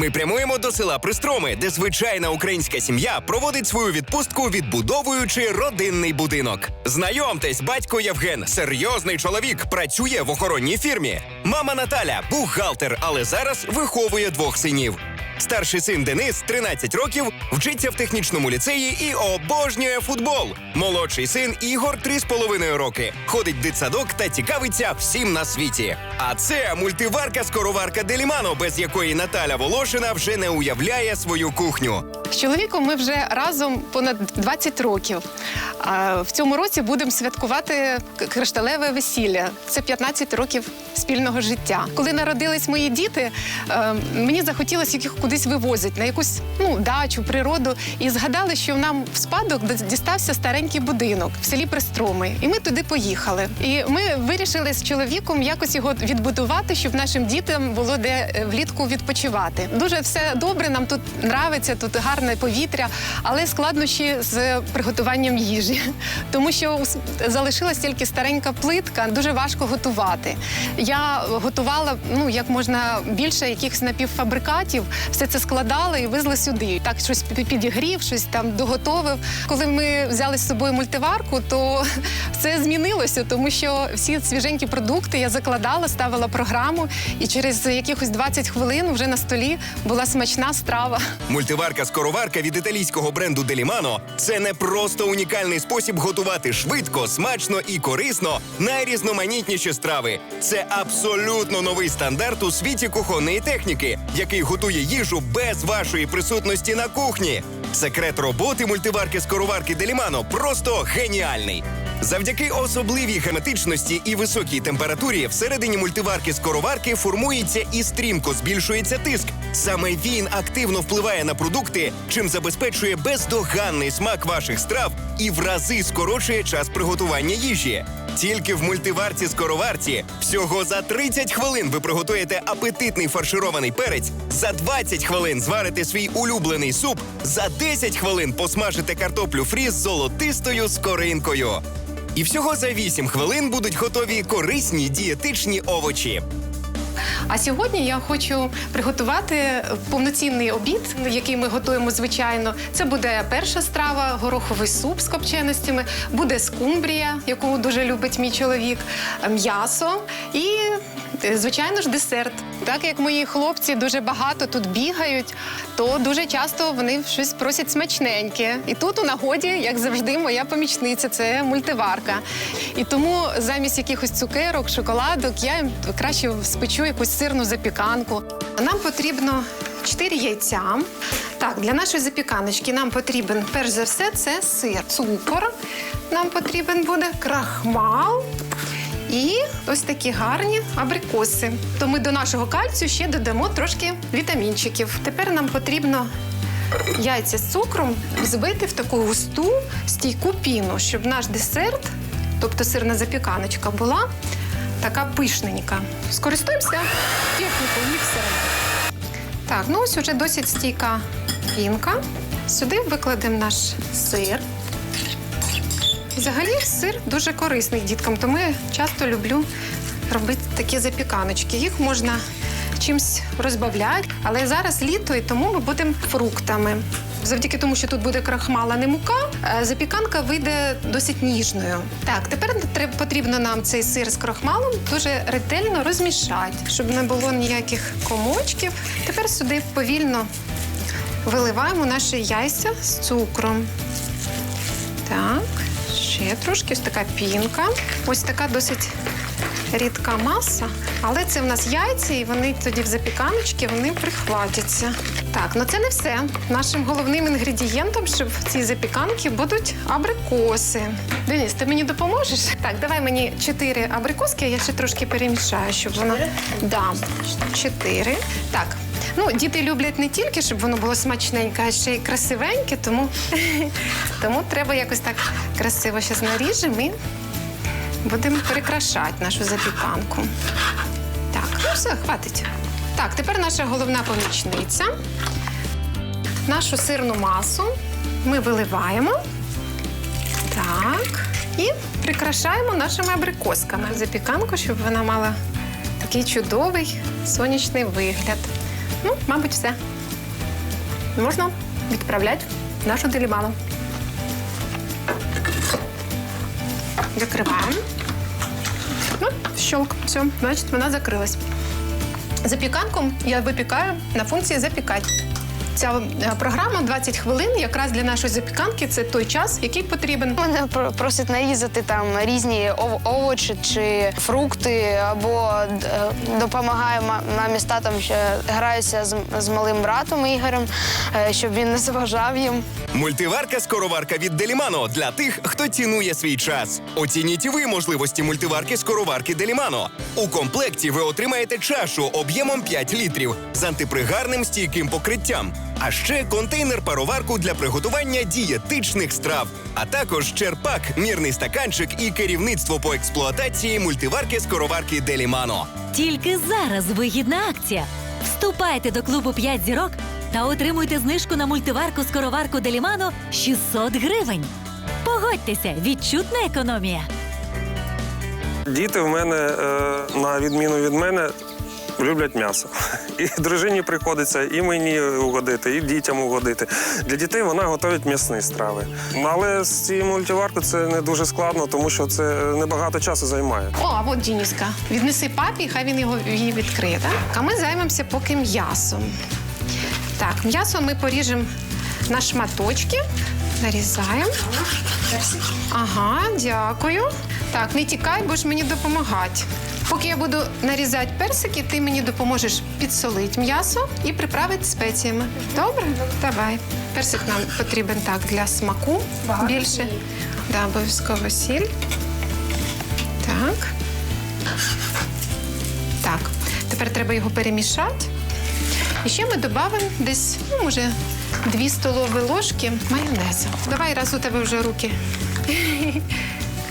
Ми прямуємо до села Пристроми, де звичайна українська сім'я проводить свою відпустку, відбудовуючи родинний будинок. Знайомтесь, батько Євген, серйозний чоловік, працює в охоронній фірмі. Мама Наталя, бухгалтер, але зараз виховує двох синів. Старший син Денис, 13 років, вчиться в технічному ліцеї і обожнює футбол. Молодший син Ігор 3,5 роки. Ходить в дитсадок та цікавиться всім на світі. А це мультиварка скороварка Делімано, без якої Наталя Волошина вже не уявляє свою кухню. З чоловіком ми вже разом понад 20 років. А в цьому році будемо святкувати кришталеве весілля. Це 15 років спільного життя. Коли народились мої діти, е, мені захотілося їх кудись вивозити на якусь ну, дачу, природу. І згадали, що нам в спадок дістався старенький будинок в селі Пристроми. І ми туди поїхали. І ми вирішили з чоловіком якось його відбудувати, щоб нашим дітям було де е, влітку відпочивати. Дуже все добре, нам тут нравиться, тут гарне повітря, але складнощі з приготуванням їжі, тому що залишилась тільки старенька плитка, дуже важко готувати. Я готувала ну як можна більше якихось напівфабрикатів, все це складала і везли сюди. Так щось підігрів, щось там доготовив. Коли ми взяли з собою мультиварку, то все змінилося, тому що всі свіженькі продукти я закладала, ставила програму, і через якихось 20 хвилин вже на столі була смачна страва. Мультиварка скороварка від італійського бренду Делімано це не просто унікальний спосіб готувати швидко, смачно і корисно найрізноманітніші страви. Це абсолютно новий стандарт у світі кухонної техніки, який готує їжу без вашої присутності на кухні. Секрет роботи мультиварки скороварки Делімано просто геніальний. Завдяки особливій герметичності і високій температурі всередині мультиварки скороварки формується і стрімко збільшується тиск. Саме він активно впливає на продукти, чим забезпечує бездоганний смак ваших страв і в рази скорочує час приготування їжі. Тільки в мультиварці скороварці всього за 30 хвилин ви приготуєте апетитний фарширований перець, за 20 хвилин зварите свій улюблений суп, за 10 хвилин посмажите картоплю фрі з золотистою скоринкою. І всього за 8 хвилин будуть готові корисні дієтичні овочі. А сьогодні я хочу приготувати повноцінний обід, який ми готуємо звичайно. Це буде перша страва, гороховий суп з копченостями, буде скумбрія, яку дуже любить мій чоловік, м'ясо і. Е, Звичайно ж, десерт. Так як мої хлопці дуже багато тут бігають, то дуже часто вони щось просять смачненьке. І тут у нагоді, як завжди, моя помічниця це мультиварка. І тому замість якихось цукерок, шоколадок я їм краще спечу якусь сирну запіканку. Нам потрібно 4 яйця. Так, для нашої запіканочки нам потрібен перш за все це сир, цукор. Нам потрібен буде крахмал. І ось такі гарні абрикоси. То ми до нашого кальцію ще додамо трошки вітамінчиків. Тепер нам потрібно яйця з цукром збити в таку густу стійку піну, щоб наш десерт, тобто сирна запіканочка, була така пишненька. Скористуємося технікою міксера. Так, ну ось уже досить стійка пінка. Сюди викладемо наш сир. Взагалі сир дуже корисний діткам, тому я часто люблю робити такі запіканочки. Їх можна чимось розбавляти, але зараз літо, і тому ми будемо фруктами. Завдяки тому, що тут буде крахмал, а не мука, е, запіканка вийде досить ніжною. Так, тепер потрібно нам цей сир з крахмалом дуже ретельно розмішати, щоб не було ніяких комочків. Тепер сюди повільно виливаємо наші яйця з цукром. Так, ще трошки ось така пінка. Ось така досить рідка маса. Але це в нас яйця, і вони тоді в запіканочці вони прихватяться. Так, ну це не все. Нашим головним інгредієнтом, щоб в цій запіканці будуть абрикоси. Денис, ти мені допоможеш? Так, давай мені чотири абрикоски, я ще трошки перемішаю, щоб воно. Да, чотири. Так. Ну, діти люблять не тільки, щоб воно було смачненьке, а ще й красивеньке, тому, тому треба якось так красиво зараз наріжемо і будемо прикрашати нашу запіканку. Так, ну все, хватить. Так, тепер наша головна помічниця. Нашу сирну масу ми виливаємо. Так. І прикрашаємо нашими абрикосками запіканку, щоб вона мала такий чудовий сонячний вигляд. Ну, мабуть, все. Можна відправляти нашу делібану. Закриваємо. Ну, щелк. Все, значить, вона закрилась. Запіканку я випікаю на функції запікати. Ця е, програма 20 хвилин якраз для нашої запіканки це той час, який потрібен. Мене про- просять нарізати там різні овочі чи фрукти, або е, допомагаю мамі з татом, що граюся з, з малим братом Ігорем, е, щоб він не заважав їм. Мультиварка-скороварка від Делімано для тих, хто цінує свій час. Оцініть ви можливості мультиварки-скороварки Делімано. У комплекті ви отримаєте чашу об'ємом 5 літрів з антипригарним стійким покриттям. А ще контейнер-пароварку для приготування дієтичних страв, а також черпак, мірний стаканчик і керівництво по експлуатації мультиварки-скороварки Делімано. Тільки зараз вигідна акція. Вступайте до клубу 5 зірок та отримуйте знижку на мультиварку скороварку Делімано 600 гривень. Погодьтеся, відчутна економія. Діти в мене, е, на відміну від мене, люблять м'ясо. І дружині приходиться і мені угодити, і дітям угодити. Для дітей вона готує м'ясні страви. Але з цією мультиваркою це не дуже складно, тому що це небагато часу займає. О, а от Дініска. Віднеси папі, хай він його її відкриє. Так? А ми займемося поки м'ясом. Так, м'ясо ми поріжемо на шматочки. Нарізаємо. Ага, дякую. Так, не тікай, будеш мені допомагати. Поки я буду нарізати персики, ти мені допоможеш підсолити м'ясо і приправити спеціями. Добре? Давай. Персик нам потрібен так для смаку більше. Да, обов'язково сіль. Так. Так. Тепер треба його перемішати. І ще ми додамо десь, ну, може, дві столові ложки майонезу. Давай, раз у тебе вже руки.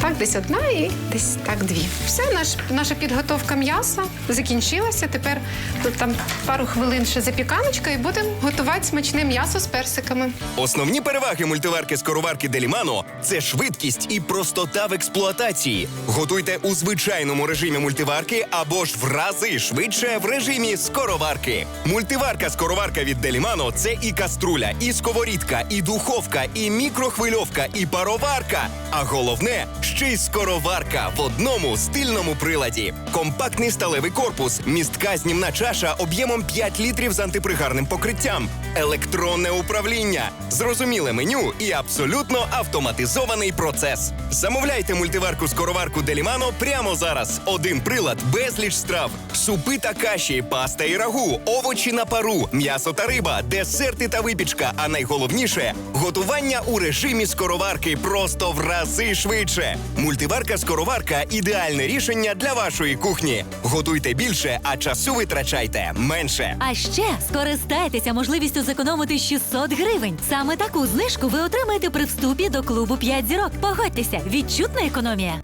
Так, десь одна і десь так дві. Все, наш, наша підготовка м'яса закінчилася. Тепер тут там пару хвилин ще запіканочка і будемо готувати смачне м'ясо з персиками. Основні переваги мультиварки-скороварки Делімано це швидкість і простота в експлуатації. Готуйте у звичайному режимі мультиварки або ж в рази швидше в режимі скороварки. Мультиварка-скороварка від Делімано це і каструля, і сковорідка, і духовка, і мікрохвильовка, і пароварка. А головне ще й скороварка в одному стильному приладі. Компактний сталевий корпус, містка знімна чаша об'ємом 5 літрів з антипригарним покриттям, електронне управління, зрозуміле меню і абсолютно автоматизований процес. Замовляйте мультиварку скороварку Делімано прямо зараз. Один прилад, безліч страв, супи та каші, паста і рагу, овочі на пару, м'ясо та риба, десерти та випічка. А найголовніше готування у режимі скороварки просто в рази швидше. Мультиварка-скороварка ідеальне рішення для вашої кухні. Готуйте більше, а часу витрачайте менше. А ще скористайтеся можливістю зекономити 600 гривень. Саме таку знижку ви отримаєте при вступі до клубу 5 зірок. Погодьтеся, відчутна економія.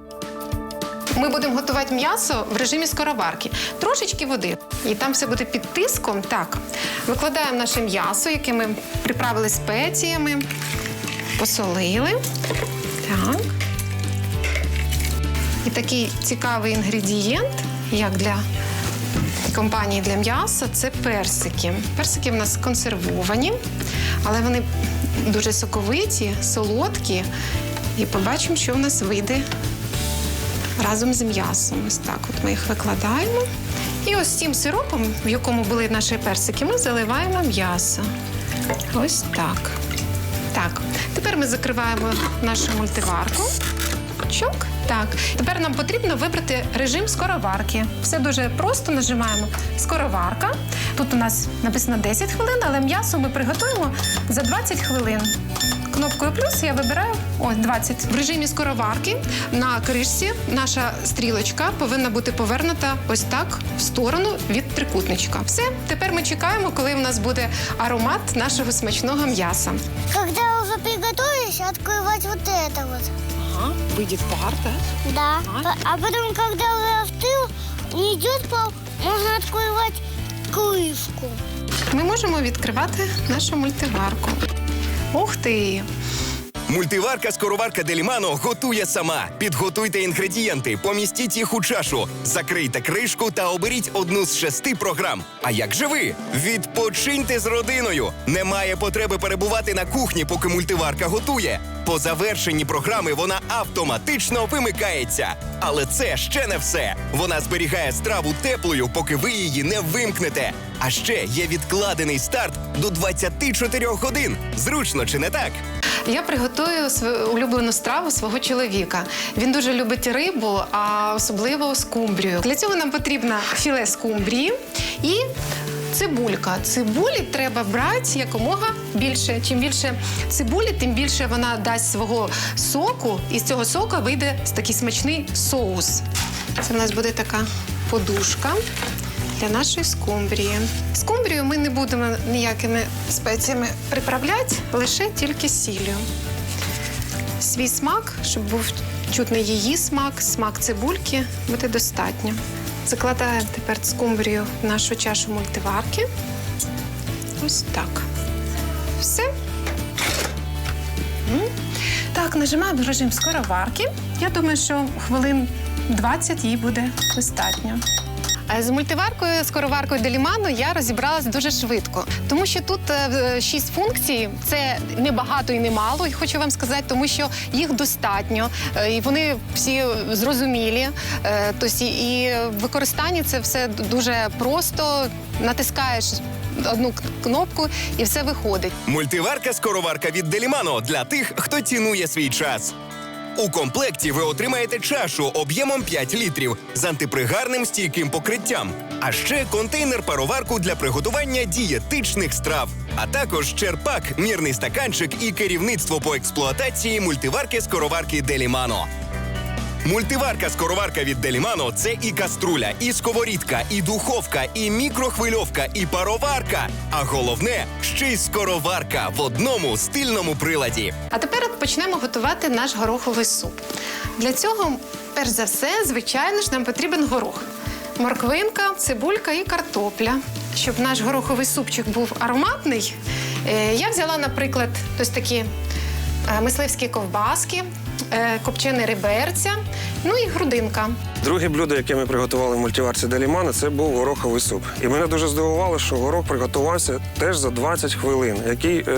Ми будемо готувати м'ясо в режимі скороварки. Трошечки води. І там все буде під тиском. Так, викладаємо наше м'ясо, яке ми приправили спеціями, посолили. Так. І такий цікавий інгредієнт, як для компанії для м'яса, це персики. Персики в нас консервовані, але вони дуже соковиті, солодкі. І побачимо, що в нас вийде разом з м'ясом. Ось так от ми їх викладаємо. І ось цим сиропом, в якому були наші персики, ми заливаємо м'ясо. Ось так. Так, тепер ми закриваємо нашу мультиварку. Чок. Так, тепер нам потрібно вибрати режим скороварки. Все дуже просто нажимаємо скороварка. Тут у нас написано 10 хвилин, але м'ясо ми приготуємо за 20 хвилин. Кнопкою плюс я вибираю ось 20. В режимі скороварки на кришці наша стрілочка повинна бути повернута ось так в сторону від трикутничка. Все, тепер ми чекаємо, коли в нас буде аромат нашого смачного м'яса. Уже приготовились, открывать вот это вот. Ага, вийде пар, так? Да. По- А потом, когда уже остыл, не идет пол, можно открывать крышку. Ми можемо відкривати нашу мультиварку. Ух ти! Мультиварка скороварка Делімано готує сама. Підготуйте інгредієнти, помістіть їх у чашу, закрийте кришку та оберіть одну з шести програм. А як же ви? Відпочиньте з родиною. Немає потреби перебувати на кухні, поки мультиварка готує. По завершенні програми вона автоматично вимикається. Але це ще не все. Вона зберігає страву теплою, поки ви її не вимкнете. А ще є відкладений старт до 24 годин. Зручно чи не так? Я приготую свою улюблену страву свого чоловіка. Він дуже любить рибу, а особливо скумбрію. Для цього нам потрібно філе скумбрії і цибулька. Цибулі треба брати якомога більше. Чим більше цибулі, тим більше вона дасть свого соку, і з цього соку вийде такий смачний соус. Це в нас буде така подушка для нашої скумбрії. Скумбрію ми не будемо ніякими спеціями приправляти, лише тільки сіллю. Свій смак, щоб був чутний її смак, смак цибульки, буде достатньо. Закладаємо тепер скумбрію в нашу чашу мультиварки. Ось так. Все. Так, нажимаємо режим скороварки. Я думаю, що хвилин 20 їй буде достатньо. Е, З мультиваркою, скороваркою Деліману я розібралась дуже швидко, тому що тут е, шість функцій це не багато і не мало. І хочу вам сказати, тому що їх достатньо, е, і вони всі зрозумілі. Е, Тобто і в використанні це все дуже просто. Натискаєш одну кнопку і все виходить. Мультиварка скороварка від Делімано для тих, хто цінує свій час. У комплекті ви отримаєте чашу об'ємом 5 літрів з антипригарним стійким покриттям, а ще контейнер-пароварку для приготування дієтичних страв, а також черпак, мірний стаканчик і керівництво по експлуатації мультиварки скороварки Делімано. Мультиварка скороварка від Делімано це і каструля, і сковорідка, і духовка, і мікрохвильовка, і пароварка. А головне ще й скороварка в одному стильному приладі. А тепер почнемо готувати наш гороховий суп. Для цього, перш за все, звичайно ж, нам потрібен горох. Морквинка, цибулька і картопля. Щоб наш гороховий супчик був ароматний, е, я взяла, наприклад, ось такі е, мисливські ковбаски, копчене реберця, ну і грудинка. Друге блюдо, яке ми приготували в мультиварці Делімана, це був гороховий суп. І мене дуже здивувало, що горох приготувався теж за 20 хвилин, який е,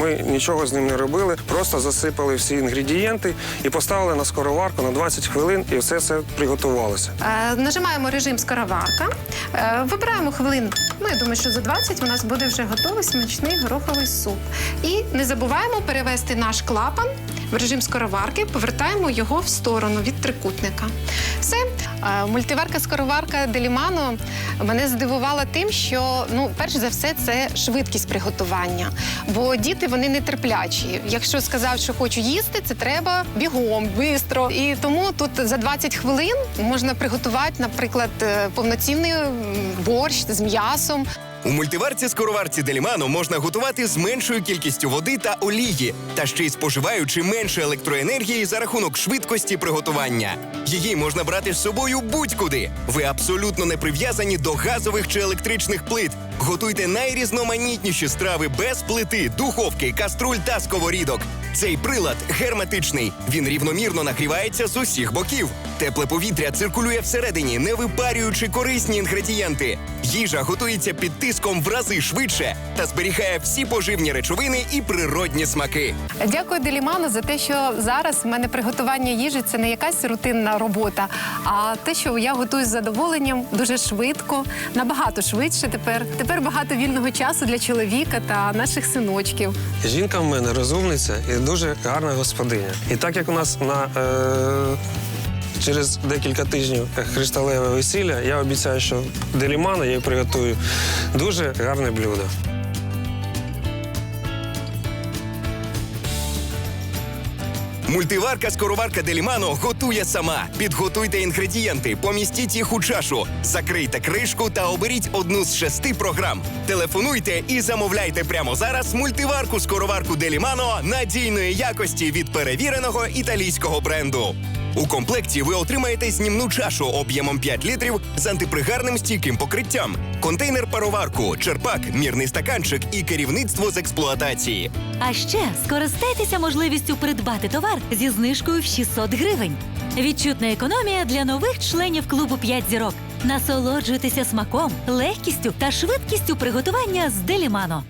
ми нічого з ним не робили, просто засипали всі інгредієнти і поставили на скороварку на 20 хвилин, і все це приготувалося. Е, Нажимаємо режим скороварка, е, вибираємо хвилин. Ну, я думаю, що за 20 у нас буде вже готовий смачний гороховий суп. І не забуваємо перевести наш клапан в режим скороварки, повертаємо його в сторону від трикутника. Все, Е, мультиварка скороварка Делімано мене здивувала тим, що ну, перш за все, це швидкість приготування. Бо діти вони нетерплячі. Якщо сказав, що хочу їсти, це треба бігом, швидко. І тому тут за 20 хвилин можна приготувати, наприклад, е, повноцінний борщ з м'ясом. У мультиварці скороварці Делімано можна готувати з меншою кількістю води та олії, та ще й споживаючи менше електроенергії за рахунок швидкості приготування. Її можна брати з собою будь-куди. Ви абсолютно не прив'язані до газових чи електричних плит. Готуйте найрізноманітніші страви без плити, духовки, каструль та сковорідок. Цей прилад герметичний. Він рівномірно нагрівається з усіх боків. Тепле повітря циркулює всередині, не випарюючи корисні інгредієнти. Їжа готується під тиском в рази швидше та зберігає всі поживні речовини і природні смаки. Дякую Деліману за те, що зараз в мене приготування їжі це не якась рутинна робота, а те, що я готую з задоволенням дуже швидко, набагато швидше тепер. Тепер багато вільного часу для чоловіка та наших синочків. Жінка в мене розумниця і дуже гарна господиня. І так як у нас на е, через декілька тижнів кришталеве весілля, я обіцяю, що Делімана я приготую дуже гарне блюдо. Мультиварка скороварка Делімано готує сама. Підготуйте інгредієнти, помістіть їх у чашу, закрийте кришку та оберіть одну з шести програм. Телефонуйте і замовляйте прямо зараз мультиварку скороварку Делімано надійної якості від перевіреного італійського бренду. У комплекті ви отримаєте знімну чашу об'ємом 5 літрів з антипригарним стійким покриттям, контейнер пароварку, черпак, мірний стаканчик і керівництво з експлуатації. А ще скористайтеся можливістю придбати товар зі знижкою в 600 гривень. Відчутна економія для нових членів клубу 5 зірок. Насолоджуйтеся смаком, легкістю та швидкістю приготування з Делімано.